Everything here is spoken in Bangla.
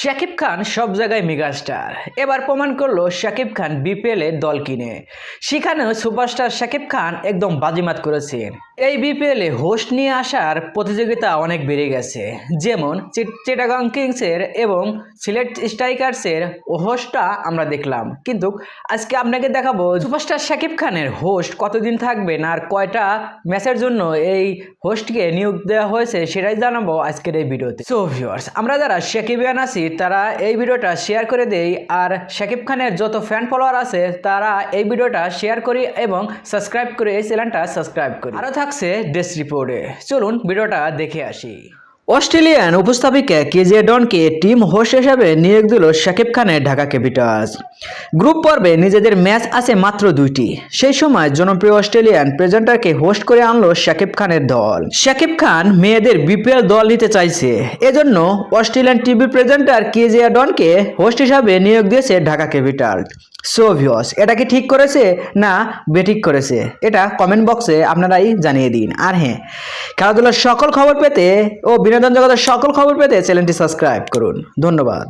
শাকিব খান সব জায়গায় মেগাস্টার। এবার প্রমাণ করল শাকিব খান বিপিএল দল কিনে। সেখানেও সুপারস্টার শাকিব খান একদম বাজিমাত করেছেন। এই বিপিএল এ হোস্ট নিয়ে আসার প্রতিযোগিতা অনেক বেড়ে গেছে। যেমন চিটাগাং কিংসের এবং সিলেট স্ট্রাইকার্সের হোস্টটা আমরা দেখলাম। কিন্তু আজকে আপনাকে দেখাবো সুপারস্টার শাকিব খানের হোস্ট কতদিন থাকবেন আর কয়টা ম্যাচের জন্য এই হোস্টকে নিয়োগ দেওয়া হয়েছে সেটাই জানাব আজকের এই ভিডিওতে। সো ভিউয়ার্স আমরা যারা শাকিবিয়ান আছি তারা এই ভিডিওটা শেয়ার করে দেই আর শাকিব খানের যত ফ্যান ফলোয়ার আছে তারা এই ভিডিওটা শেয়ার করি এবং সাবস্ক্রাইব করে এই চ্যানেলটা সাবস্ক্রাইব করি। আরও থাকছে ডেস রিপোর্টে। চলুন ভিডিওটা দেখে আসি। অস্ট্রেলিয়ান উপস্থাপিকা কেজে ডনকে টিম হোস্ট হিসাবে নিয়োগ দিল শাকিব খানের ঢাকা ক্যাপিটালস। গ্রুপ পর্বে নিজেদের ম্যাচ আছে মাত্র দুইটি। সেই সময় জনপ্রিয় অস্ট্রেলিয়ান প্রেজেন্টারকে হোস্ট করে আনলো শাকিব খানের দল। শাকিব খান মেয়েদের বিপিএল দল নিতে চাইছে। এজন্য অস্ট্রেলিয়ান টিভি প্রেজেন্টার কেজে ডনকে হোস্ট হিসাবে নিয়োগ দিয়েছে ঢাকা ক্যাপিটাল সো ভিওস এটা কি ঠিক করেছে? না, বেঠিক করেছে। এটা কমেন্ট বক্সে আপনারাই জানিয়ে দিন। আর হ্যাঁ খেলাধুলার সকল খবর পেতে ও বিনোদন জগতের সকল খবর পেতে চ্যানেলটি সাবস্ক্রাইব করুন। ধন্যবাদ।